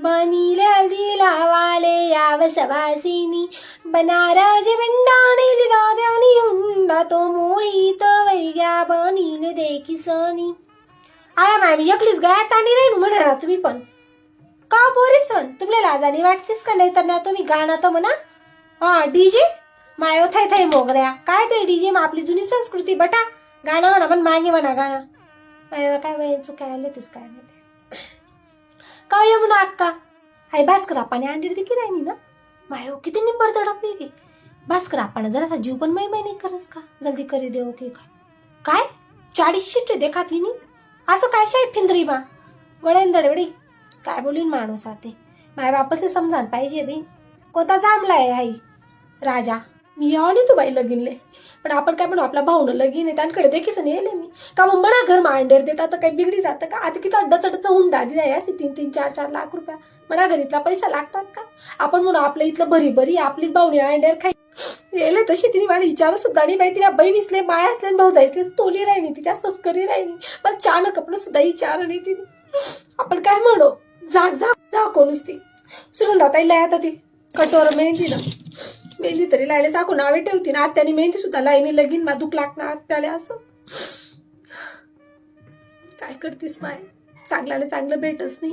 बनीले हल्दी लावाले याव सवासिनी बनाराज विंडाणील दाद्यानी हुंडा तो मोहित वैग्या बनील देखी सनी आया माय मी एकलीच गळ्यात आणि रेणू म्हणा ना तुम्ही पण का पोरी सन तुमले लाजानी वाटतेस का नाही तर ना तुम्ही गाणं तर म्हणा हा डीजे मायो थाय थाय मोगऱ्या काय ते डीजे मग आपली जुनी संस्कृती बटा गाणं म्हणा पण मागे म्हणा गाणं माय काय वेळ चुकायला तेच काय माहिती का ये म्हणा अक्का हाय भास्कर आपण अंडी देखील राहिनी ना? मायो हो, किती निंबर तडपली की. भास्कर आपण जरा जीव पण मै मै नाही करस का? जल्दी करी देऊ की काय? काय? चाळीस शिट्टे देखा तिनी असं काय शाय फिंदरी मा वडेन दडवडी. काय बोलीन माणूस आते? माय बापस समजान पाहिजे बी. कोणता आहे आई? राजा. मी आणि तू बाई लगीनले. पण आपण काय म्हणू आपला भाऊ लगीन आहे त्यांकडे देखील नाही येले मी. का मग म्हणा घर मांडर देतात तर काही बिगडी जातं का? आता किती अड्डा चढचं होऊन दादी नाही असे तीन तीन चार चार लाख रुपया. म्हणा घरीतला पैसा लागतात का? आपण म्हणू आपलं इथलं भरी भरी आपलीच भाऊनी अंडेर खाई. येले तशी तिने मला विचार सुद्धा नाही माहिती तिला बहीण विसले माया असले भाऊ जायचले तोली राहिली ती त्या तस्करी राहिली. पण चान कपडं सुद्धा विचार नाही तिने. आपण काय म्हणू? जाग जाग जा कोणूच ती. सुनंदा ताईला आता ती. कटोर मेहंदी ना. मेहंदी तरी लायले साखू नावे ठेवती. ना आत्याने मेहंदी सुद्धा लाईनी लगीन मा दुख लागणार आत्याले असं. काय करतीस माय? चांगल्याला चांगलं भेटच नाही.